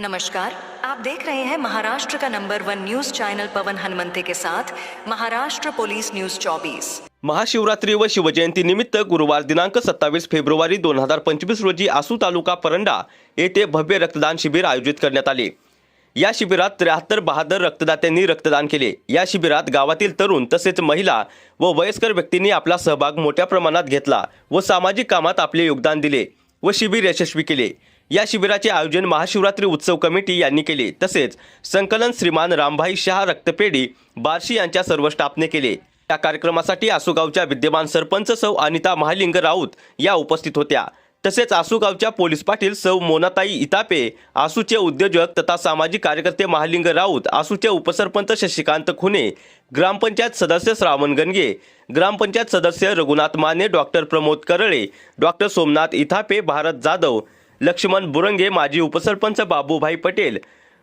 नमस्कार आप देख रहे हैं महाराष्ट्र का number one news channel Pawan Hanumante के साथ महाराष्ट्र पुलिस न्यूज 24 महाशिवरात्री व शिवजयंती निमित्त गुरुवार दिनांक सत्तावीस फेब्रुवारी दोन हजार पंचवीस रोजी आसू तालुका परंडा येथे भव्य रक्तदान शिबिर आयोजित करण्यात आले. या शिबिरात त्र्याहत्तर बहादर रक्तदात्यांनी रक्तदान केले. या शिबिरात गावातील तरुण तसेच महिला व वयस्कर व्यक्तींनी आपला सहभाग मोठ्या प्रमाणात घेतला व सामाजिक कामात आपले योगदान दिले व शिबिर यशस्वी केले. या शिबिराचे आयोजन महाशिवरात्री उत्सव कमिटी यांनी केले. तसेच संकलन श्रीमान रामभाई शहा रक्तपेढी बार्शी यांच्या सर्व स्टाफने केले. या कार्यक्रमासाठी आसुगावच्या विद्यमान सरपंच सौ अनिता महालिंग राऊत या उपस्थित होत्या. तसेच आसुगावच्या पोलीस पाटील सौ मोनाताई इतापे आसूचे उद्योजक तथा सामाजिक कार्यकर्ते महालिंग राऊत आसूचे उपसरपंच शशिकांत खुने ग्रामपंचायत सदस्य श्रावण गणगे ग्रामपंचायत सदस्य रघुनाथ माने डॉक्टर प्रमोद करळे डॉक्टर सोमनाथ इथापे भारत जाधव लक्ष्मण बुरंगे माजी उपसरपंच बाबूभाई पटेल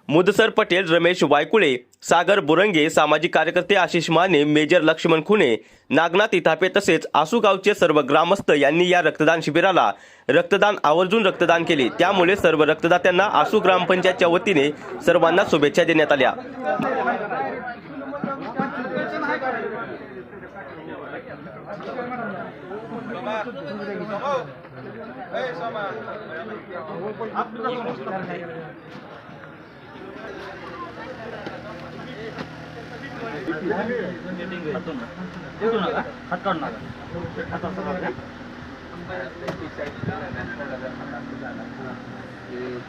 मुदसर पटेल रमेश वायकुळे सागर बुरंगे सामाजिक कार्यकर्ते आशिष माने मेजर लक्ष्मण खुणे नागनाथ इथापे तसेच आसूगावचे सर्व ग्रामस्थ यांनी या रक्तदान शिबिराला रक्तदान आवर्जून रक्तदान केले. त्यामुळे सर्व रक्तदात्यांना आसू ग्रामपंचायतच्या वतीने सर्वांना शुभेच्छा देण्यात आल्या.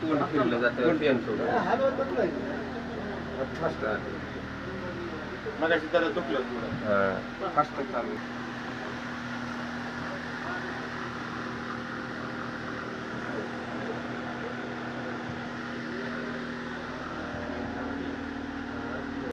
तोंड फिरलं जातं पेन सोडून मगाशी त्याला थोडं. फास्ट चालू